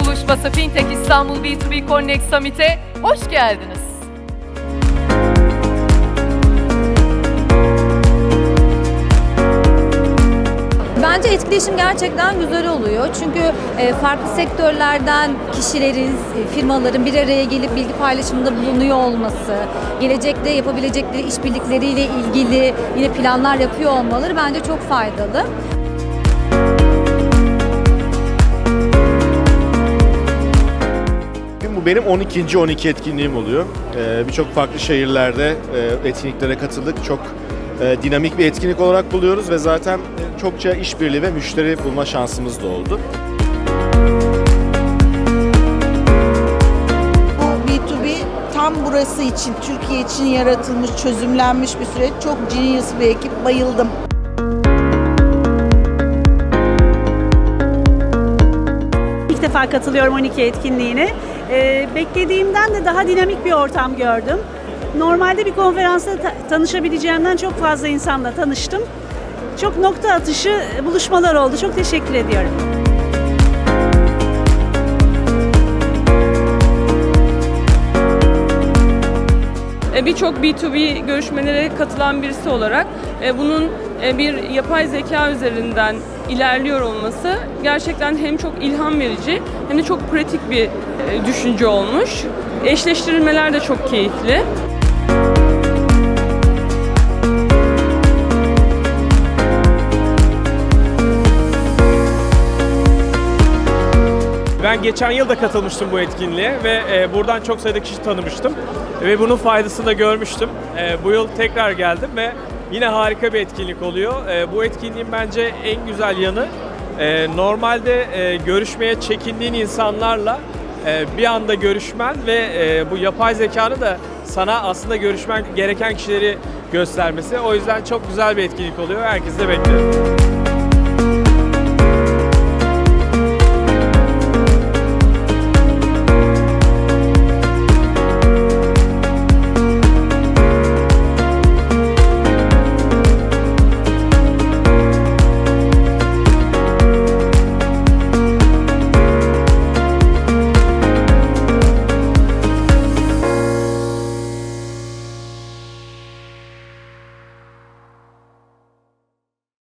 buluşması Fintech İstanbul B2B Connect Summit'e hoş geldiniz. Bence etkileşim gerçekten güzel oluyor. Çünkü e, farklı sektörlerden kişilerin, e, firmaların bir araya gelip bilgi paylaşımında bulunuyor olması, gelecekte yapabilecekleri işbirlikleriyle ilgili yine planlar yapıyor olmaları bence çok faydalı. Bu benim 12. 12 etkinliğim oluyor. Ee, Birçok farklı şehirlerde e, etkinliklere katıldık. Çok e, dinamik bir etkinlik olarak buluyoruz ve zaten çokça işbirliği ve müşteri bulma şansımız da oldu. Bu B2B tam burası için, Türkiye için yaratılmış, çözümlenmiş bir süreç. Çok genius bir ekip, bayıldım. İlk defa katılıyorum 12 etkinliğine. Ee, beklediğimden de daha dinamik bir ortam gördüm. Normalde bir konferansta ta- tanışabileceğimden çok fazla insanla tanıştım. Çok nokta atışı buluşmalar oldu. Çok teşekkür ediyorum. Birçok B2B görüşmelere katılan birisi olarak e, bunun e, bir yapay zeka üzerinden ilerliyor olması gerçekten hem çok ilham verici hem de çok pratik bir e, düşünce olmuş. Eşleştirilmeler de çok keyifli. Ben geçen yıl da katılmıştım bu etkinliğe ve e, buradan çok sayıda kişi tanımıştım ve bunun faydasını da görmüştüm. E, bu yıl tekrar geldim ve yine harika bir etkinlik oluyor. E, bu etkinliğin bence en güzel yanı e, normalde e, görüşmeye çekindiğin insanlarla e, bir anda görüşmen ve e, bu yapay zekanı da sana aslında görüşmen gereken kişileri göstermesi. O yüzden çok güzel bir etkinlik oluyor. Herkesi de bekliyorum.